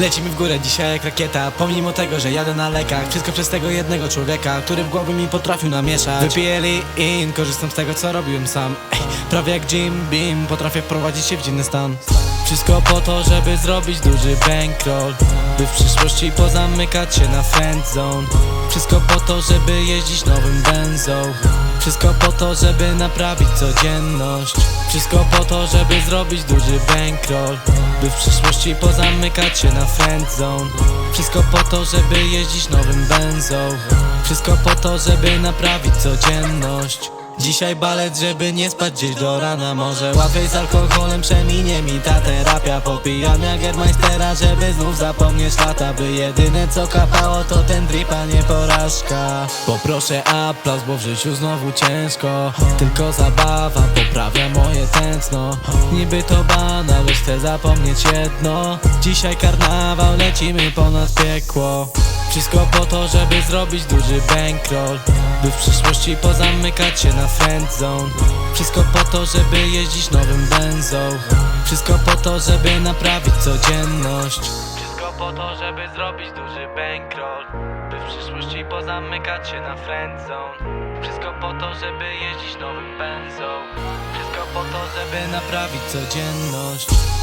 Lecimy w górę dzisiaj jak rakieta. Pomimo tego, że jadę na lekach Wszystko przez tego jednego człowieka Który w głowie mi potrafił namieszać. Wypiję in, korzystam z tego co robiłem sam. Ej, Prawie jak Jim Beam Potrafię wprowadzić się w dziwny stan. Wszystko po to, żeby zrobić duży bankroll By w przyszłości pozamykać się na friend zone. Wszystko po to, żeby jeździć nowym benzą. Wszystko po to, żeby naprawić codzienność. Wszystko po to, żeby zrobić duży bankroll By w przyszłości pozamykać się na friend zone. Wszystko po to, żeby jeździć nowym benzą. Wszystko po to, żeby naprawić codzienność Dzisiaj balet, żeby nie spać gdzieś do rana. Może łatwiej z alkoholem przeminie mi ta terapia. Popijam jak Germeistera, żeby znów zapomnieć lata. By jedyne co kapało to ten drip, a nie porażka. Poproszę aplauz, bo w życiu znowu ciężko. Tylko zabawa poprawia moje tętno. Niby to banal, lecz chcę zapomnieć jedno. Dzisiaj karnawał, lecimy ponad piekło wszystko po to, żeby zrobić duży bankroll. By w przyszłości pozamykać się na friend zone. Wszystko po to, żeby jeździć nowym benzą. Wszystko po to, żeby naprawić codzienność. Wszystko po to, żeby zrobić duży bankroll. By w przyszłości pozamykać się na friend zone. Wszystko po to, żeby jeździć nowym benzą. Wszystko po to, żeby naprawić codzienność